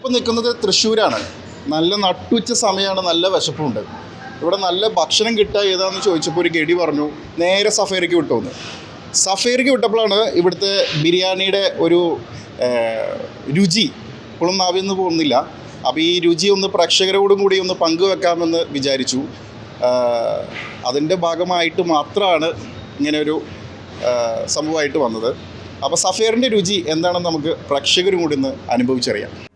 ഇപ്പം നിൽക്കുന്നത് തൃശ്ശൂരാണ്. നല്ല നട്ടുച്ച സമയമാണ് നല്ല വിശപ്പുണ്ട്. ഇവിടെ നല്ല ഭക്ഷണം കിട്ടുക ഏതാണെന്ന് ചോദിച്ചപ്പോൾ ഒരു ഗഡി പറഞ്ഞു നേരെ സഫേരയ്ക്ക് വിട്ടുവന്ന് സഫേറിക്ക് വിട്ടപ്പോഴാണ് ഇവിടുത്തെ ബിരിയാണിയുടെ ഒരു രുചി. ഇപ്പോഴും നാവിന്ന് പോകുന്നില്ല. അപ്പോൾ ഈ രുചി ഒന്ന് പ്രേക്ഷകരോടും കൂടി ഒന്ന് പങ്കുവെക്കാമെന്ന് വിചാരിച്ചു. അതിന്റെ ഭാഗമായിട്ട് മാത്രമാണ് ഇങ്ങനെ ഒരു സംഭവമായിട്ട് വന്നത്. അപ്പോൾ സഫേറിന്റെ രുചി എന്താണെന്ന് നമുക്ക് പ്രേക്ഷകരും കൂടി ഒന്ന് അനുഭവിച്ചറിയാം.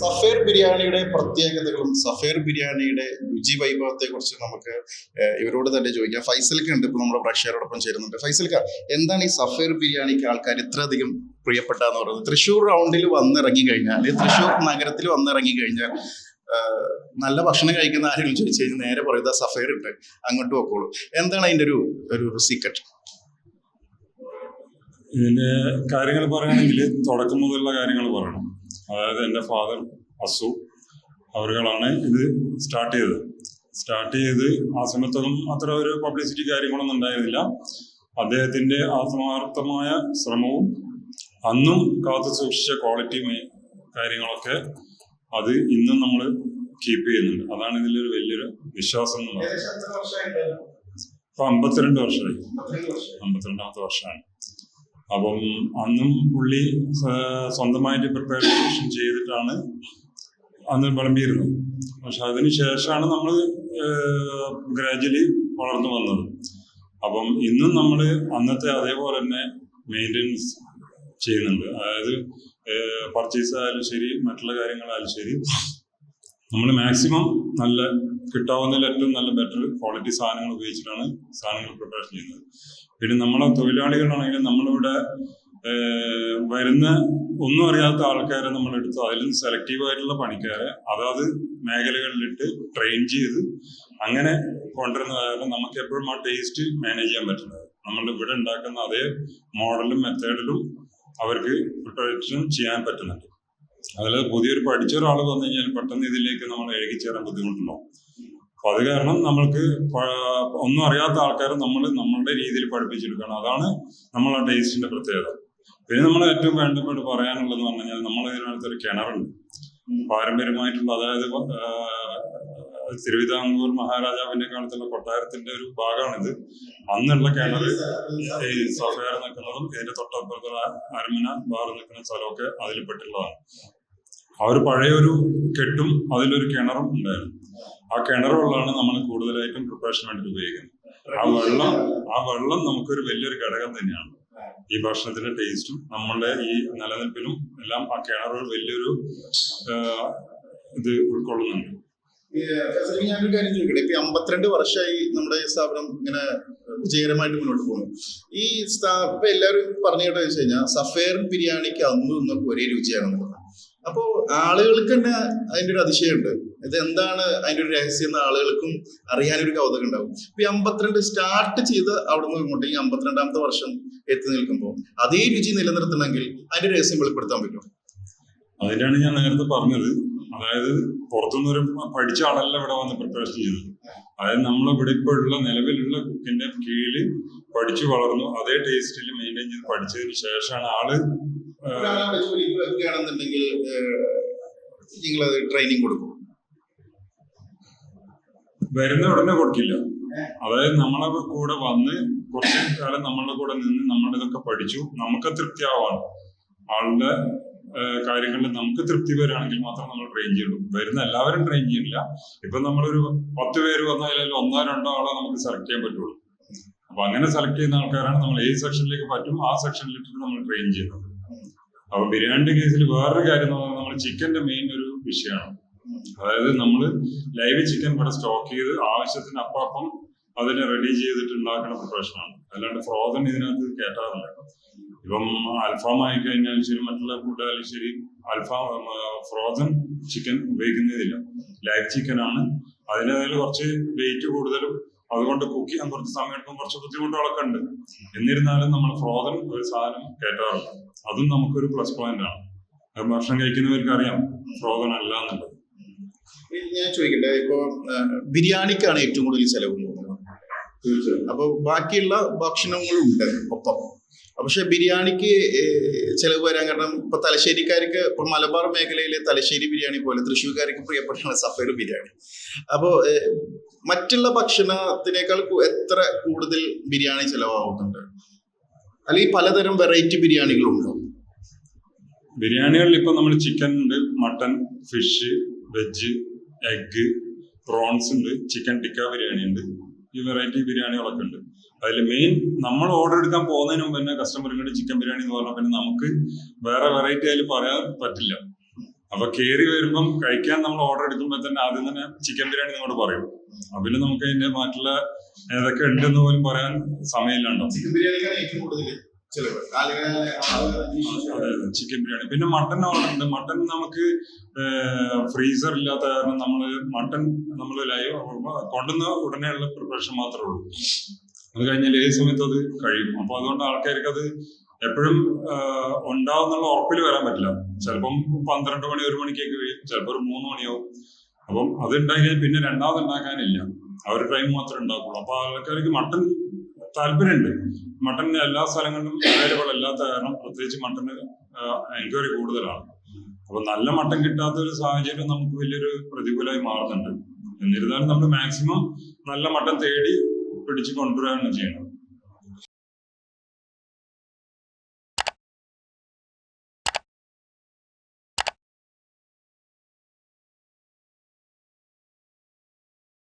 സഫേർ ബിരിയാണിയുടെ പ്രത്യേകതകളും സഫേർ ബിരിയാണിയുടെ രുചി വൈഭവത്തെ കുറിച്ച് നമുക്ക് ഇവരോട് തന്നെ ചോദിക്കാം. ഫൈസൽക്ക് ഉണ്ട് ഇപ്പൊ നമ്മുടെ പ്രേക്ഷകരോടൊപ്പം ചേരുന്നുണ്ട്. ഫൈസൽക്ക എന്താണ് ഈ സഫേർ ബിരിയാണിക്ക് ആൾക്കാർ ഇത്രയധികം പ്രിയപ്പെട്ടെന്ന് പറയുന്നത്? തൃശ്ശൂർ റൗണ്ടിൽ വന്നിറങ്ങി കഴിഞ്ഞാൽ തൃശ്ശൂർ നഗരത്തിൽ വന്നിറങ്ങി കഴിഞ്ഞാൽ നല്ല ഭക്ഷണം കഴിക്കുന്ന ആരെങ്കിലും ചോദിച്ചു കഴിഞ്ഞാൽ നേരെ പറയുക സഫേർ ഉണ്ട് അങ്ങോട്ട് പോക്കോളൂ. എന്താണ് അതിന്റെ ഒരു ഒരു സീക്രട്ട് ഇതിന്റെ കാര്യങ്ങൾ പറയുകയാണെങ്കിൽ തുടക്കം മുതലുള്ള കാര്യങ്ങൾ പറയണം. അതായത് എന്റെ ഫാദർ അസു അവരുകളാണ് ഇത് സ്റ്റാർട്ട് ചെയ്തത്. സ്റ്റാർട്ട് ചെയ്ത് ആ സമയത്തൊന്നും അത്ര ഒരു പബ്ലിസിറ്റി കാര്യങ്ങളൊന്നും ഉണ്ടായിരുന്നില്ല. അദ്ദേഹത്തിന്റെ ആത്മാർത്ഥമായ ശ്രമവും അന്നും കാത്തു സൂക്ഷിച്ച ക്വാളിറ്റി കാര്യങ്ങളൊക്കെ അത് ഇന്നും നമ്മൾ കീപ്പ് ചെയ്യുന്നുണ്ട്. അതാണ് ഇതിലൊരു വലിയൊരു വിശ്വാസം എന്നുള്ളത് ഇപ്പൊ അമ്പത്തിരണ്ട് വർഷമായി. അമ്പത്തിരണ്ടാമത്തെ വർഷമാണ്. അപ്പം അന്നും പുള്ളി സ്വന്തമായിട്ട് പ്രിപ്പറേഷൻ ചെയ്തിട്ടാണ് അന്ന് വിളമ്പിയിരുന്നത്. പക്ഷെ അതിന് ശേഷമാണ് നമ്മൾ ഗ്രാജുവലി വളർന്നു വന്നത്. അപ്പം ഇന്നും നമ്മൾ അന്നത്തെ അതേപോലെ തന്നെ മെയിന്റെനൻസ് ചെയ്യുന്നുണ്ട്. അതായത് പർച്ചേസ് ആയാലും ശരി മറ്റുള്ള കാര്യങ്ങളായാലും ശരി നമ്മൾ മാക്സിമം നല്ല കിട്ടാവുന്നതിൽ ഏറ്റവും നല്ല ബെറ്റർ ക്വാളിറ്റി സാധനങ്ങൾ ഉപയോഗിച്ചിട്ടാണ് സാധനങ്ങൾ പ്രിപ്പറേഷൻ ചെയ്യുന്നത്. പിന്നെ നമ്മളെ തൊഴിലാളികളാണെങ്കിലും നമ്മളിവിടെ വരുന്ന ഒന്നും അറിയാത്ത ആൾക്കാരെ നമ്മൾ എടുത്ത് അതിൽ നിന്ന് സെലക്റ്റീവ് ആയിട്ടുള്ള പണിക്കാരെ അതാത് മേഖലകളിലിട്ട് ട്രെയിൻ ചെയ്ത് അങ്ങനെ കൊണ്ടുവരുന്നതായാലും നമുക്ക് എപ്പോഴും ആ ടേസ്റ്റ് മാനേജ് ചെയ്യാൻ പറ്റുന്നത്. നമ്മൾ ഇവിടെ ഉണ്ടാക്കുന്ന അതേ മോഡലും മെത്തേഡിലും അവർക്ക് പ്രിപ്പറേഷൻ ചെയ്യാൻ പറ്റുന്നുണ്ട്. അതിൽ പുതിയൊരു പഠിച്ച ഒരാൾ വന്നു കഴിഞ്ഞാൽ പെട്ടെന്ന് ഇതിലേക്ക് നമ്മൾ എഴുകിച്ചേരാൻ ബുദ്ധിമുട്ടുണ്ടാവും അപ്പൊ അത് കാരണം നമ്മൾക്ക് ഒന്നും അറിയാത്ത ആൾക്കാരെ നമ്മൾ നമ്മളുടെ രീതിയിൽ പഠിപ്പിച്ചെടുക്കണം. അതാണ് നമ്മളെ ടേസ്റ്റിന്റെ പ്രത്യേകത. പിന്നെ നമ്മൾ ഏറ്റവും വേണ്ടപ്പെട്ട് പറയാനുള്ളതെന്ന് പറഞ്ഞു കഴിഞ്ഞാൽ നമ്മൾ ഇതിനകത്തൊരു കിണറുണ്ട്. പാരമ്പര്യമായിട്ടുള്ള അതായത് തിരുവിതാംകൂർ മഹാരാജാവിന്റെ കാലത്തുള്ള കൊട്ടാരത്തിന്റെ ഒരു ഭാഗമാണിത്. അന്നുള്ള കിണർ ഈ സഫയർ നിൽക്കുന്നതും ഇതിന്റെ തൊട്ടപ്പുറത്തുള്ള അരമന ബാർ നിൽക്കുന്ന സ്ഥലമൊക്കെ അതിൽ പെട്ടുള്ളതാണ് ആ ഒരു പഴയൊരു കെട്ടും അതിലൊരു കിണറും ഉണ്ടായിരുന്നു. ആ കിണർ നമ്മൾ കൂടുതലായിട്ടും പ്രിപ്പറേഷൻ വേണ്ടിയിട്ട് ഉപയോഗിക്കുന്നത്. ആ വെള്ളം ആ വെള്ളം നമുക്കൊരു വലിയൊരു ഘടകം തന്നെയാണ്. ഈ ഭക്ഷണത്തിന്റെ ടേസ്റ്റും നമ്മളുടെ ഈ നിലനിൽപ്പിലും എല്ലാം ആ കിണർ വലിയൊരു ഇത് ഉൾക്കൊള്ളുന്നുണ്ട്. ഞാനൊരു കാര്യം ചോദിക്കട്ടെ? ഇപ്പൊ അമ്പത്തിരണ്ട് വർഷമായി നമ്മുടെ ഈ സ്ഥാപനം ഇങ്ങനെ വിജയകരമായിട്ട് മുന്നോട്ട് പോകുന്നു. ഈ സ്ഥാപനം എല്ലാവരും പറഞ്ഞു കേട്ടോ വെച്ച് കഴിഞ്ഞാൽ സഫേറും ബിരിയാണിക്ക് അന്നും ഇന്നൊക്കെ ഒരേ രുചിയാണെന്നുള്ളത് അപ്പോ ആളുകൾക്ക് തന്നെ അതിന്റെ ഒരു അതിശയമുണ്ട്. ഇത് എന്താണ് അതിന്റെ ഒരു രഹസ്യം എന്ന് ആളുകൾക്കും അറിയാനൊരു കൗതുകം ഉണ്ടാവും. ഇപ്പൊ ഈ അമ്പത്തിരണ്ട് സ്റ്റാർട്ട് ചെയ്ത് അവിടെ നിന്ന് ഇങ്ങോട്ട് ഈ അമ്പത്തിരണ്ടാമത്തെ വർഷം എത്തി നിൽക്കുമ്പോൾ അതേ രുചി നിലനിർത്തണമെങ്കിൽ അതിന്റെ രഹസ്യം വെളിപ്പെടുത്താൻ പറ്റും അതിനാണ് ഞാൻ നേരത്തെ പറഞ്ഞത്. അതായത് പുറത്തുനിന്ന് ഒരു പഠിച്ച ആളല്ല ഇവിടെ വന്ന് പ്രിപ്പറേഷൻ ചെയ്തത്. അതായത് നമ്മൾ ഇവിടെ ഇപ്പോൾ ഉള്ള നിലവിലുള്ള കുക്കിന്റെ കീഴിൽ പഠിച്ചു വളർന്നു അതേ ടേസ്റ്റിൽ മെയിന്റെയിൻ ചെയ്ത് പഠിച്ചതിന് ശേഷമാണ് ആൾ നിങ്ങൾ ട്രെയിനിങ് കൊടുക്കും. വരുന്ന ഉടനെ കൊടുക്കില്ല. അതായത് നമ്മളെ കൂടെ വന്ന് കുറച്ച് കാലം നമ്മളുടെ കൂടെ നിന്ന് നമ്മളിതൊക്കെ പഠിച്ചു. നമുക്ക് തൃപ്തിയാവാണ് ആളുടെ കാര്യങ്ങളിൽ നമുക്ക് തൃപ്തി വരികയാണെങ്കിൽ മാത്രം നമ്മൾ ട്രെയിൻ ചെയ്യുള്ളൂ വരുന്ന എല്ലാവരും ട്രെയിൻ ചെയ്യില്ല. ഇപ്പൊ നമ്മളൊരു പത്ത് പേര് വന്നാലും ഒന്നോ രണ്ടോ ആളെ നമുക്ക് സെലക്ട് ചെയ്യാൻ പറ്റുള്ളൂ. അപ്പൊ അങ്ങനെ സെലക്ട് ചെയ്യുന്ന ആൾക്കാരാണ് നമ്മൾ ഏത് സെക്ഷനിലേക്ക് പറ്റും ആ സെക്ഷനിലേക്ക് നമ്മൾ ട്രെയിൻ ചെയ്യുന്നത്. അപ്പൊ ബിരിയാണിന്റെ കേസിൽ വേറൊരു കാര്യം എന്ന് പറഞ്ഞാൽ നമ്മൾ ചിക്കന്റെ മെയിൻ ഒരു വിഷയമാണ്. അതായത് നമ്മൾ ലൈവ് ചിക്കൻ ഇവിടെ സ്റ്റോക്ക് ചെയ്ത് ആവശ്യത്തിന് അപ്പം അതിനെ റെഡി ചെയ്തിട്ട് ഉണ്ടാക്കുന്ന പ്രൊഫഷനാണ് അല്ലാണ്ട് ഫ്രോസൺ ഇതിനകത്ത് കയറ്റാറില്ല ഇപ്പം അൽഫാം ആയി കഴിഞ്ഞാലും ശരി മറ്റുള്ള ഫുഡായാലും ശരി അൽഫാം ഫ്രോസൺ ചിക്കൻ ഉപയോഗിക്കുന്നതില്ല. ലൈവ് ചിക്കൻ ആണ് അതിനതിൽ കുറച്ച് വെയിറ്റ് കൂടുതലും അതുകൊണ്ട് കുക്ക് ചെയ്യാൻ കുറച്ച് സമയം എടുക്കും. കുറച്ച് ബുദ്ധിമുട്ടുകളൊക്കെ ഉണ്ട്. എന്നിരുന്നാലും നമ്മൾ ഫ്രോസൺ ഒരു സാധനം കയറ്റാറില്ല അതും നമുക്കൊരു പ്ലസ് പോയിന്റ് ആണ്. ഭക്ഷണം കഴിക്കുന്നവർക്ക് അറിയാം ഫ്രോസൺ അല്ല എന്നുള്ളത്. ഞാൻ ചോദിക്കട്ടെ ഇപ്പോ ബിരിയാണിക്കാണ് ഏറ്റവും കൂടുതൽ ചെലവ് അപ്പൊ ബാക്കിയുള്ള ഭക്ഷണങ്ങളുണ്ട് ഒപ്പം. പക്ഷെ ബിരിയാണിക്ക് ചിലവ് വരാൻ കാരണം ഇപ്പൊ തലശ്ശേരിക്കാർക്ക് ഇപ്പൊ മലബാർ മേഖലയിലെ തലശ്ശേരി ബിരിയാണി പോലെ തൃശ്ശൂർക്കാർക്ക് പ്രിയപ്പെട്ടാണ് സഫേർ ബിരിയാണി. അപ്പോ മറ്റുള്ള ഭക്ഷണത്തിനേക്കാൾ എത്ര കൂടുതൽ ബിരിയാണി ചിലവാകുന്നുണ്ട്? അല്ലെങ്കിൽ പലതരം വെറൈറ്റി ബിരിയാണികളുണ്ടോ? ബിരിയാണികളിൽ ഇപ്പൊ നമ്മൾ ചിക്കൻ ഉണ്ട് mutton fish veg egg prawns ഉണ്ട് ചിക്കൻ ടിക്ക ബിരിയാണി ഉണ്ട്. ഈ വെറൈറ്റി ബിരിയാണികളൊക്കെ ഉണ്ട്. അതിൽ മെയിൻ നമ്മൾ ഓർഡർ എടുക്കാൻ പോകുന്നതിന് മുമ്പ് തന്നെ കസ്റ്റമർ ഇങ്ങോട്ട് ചിക്കൻ ബിരിയാണി എന്ന് പറഞ്ഞാൽ പിന്നെ നമുക്ക് വേറെ വെറൈറ്റി അതിൽ പറയാൻ പറ്റില്ല. അപ്പൊ കയറി വരുമ്പം കഴിക്കാൻ നമ്മൾ ഓർഡർ എടുക്കുമ്പോൾ തന്നെ ആദ്യം തന്നെ ചിക്കൻ ബിരിയാണി നമ്മോട് പറയും. അതിൽ നമുക്ക് അതിന്റെ മറ്റുള്ള ഏതൊക്കെ ഉണ്ടെന്ന് പോലും പറയാൻ സമയമില്ലാണ്ടോ ചിക്കൻ ബിരിയാണിക്കാണ് ഏറ്റവും കൂടുതൽ ചിക്കൻ ബിരിയാണി പിന്നെ മട്ടൻ ഓർഡർ ഉണ്ട്. മട്ടൻ നമുക്ക് ഫ്രീസർ ഇല്ലാത്ത കാരണം നമ്മൾ മട്ടൻ നമ്മൾ ലൈവ് കൊണ്ടുവന്ന ഉടനെയുള്ള പ്രിപ്പറേഷൻ മാത്രമേ ഉള്ളൂ. അത് കഴിഞ്ഞാൽ ഏത് സമയത്ത് അത് കഴിയും. അപ്പൊ അതുകൊണ്ട് ആൾക്കാർക്ക് അത് എപ്പോഴും ഉണ്ടാവുന്നുള്ള ഉറപ്പിൽ വരാൻ പറ്റില്ല. ചിലപ്പം പന്ത്രണ്ട് മണി ഒരു മണിക്കൊക്കെ കഴിയും. ചിലപ്പോൾ ഒരു മൂന്ന് മണിയാവും. അപ്പം അത് ഉണ്ടാക്കിയാൽ പിന്നെ രണ്ടാമത് ഉണ്ടാക്കാനില്ല ആ ഒരു ടൈം മാത്രമേ ഉണ്ടാക്കുള്ളൂ അപ്പൊ ആൾക്കാർക്ക് മട്ടൻ താല്പര്യമുണ്ട് മട്ടൻ എല്ലാ സ്ഥലങ്ങളിലും അവൈലബിൾ അല്ലാത്ത കാരണം പ്രത്യേകിച്ച് മട്ടന് എൻക്വയറി കൂടുതലാണ്. അപ്പൊ നല്ല മട്ടൻ കിട്ടാത്ത ഒരു സാഹചര്യം നമുക്ക് വലിയൊരു പ്രതികൂലമായി മാറുന്നുണ്ട്. എന്നിരുന്നാലും നമ്മൾ മാക്സിമം നല്ല മട്ടൻ തേടി പിടിച്ച് കൊണ്ടുവരികയാണ് ചെയ്യുന്നത്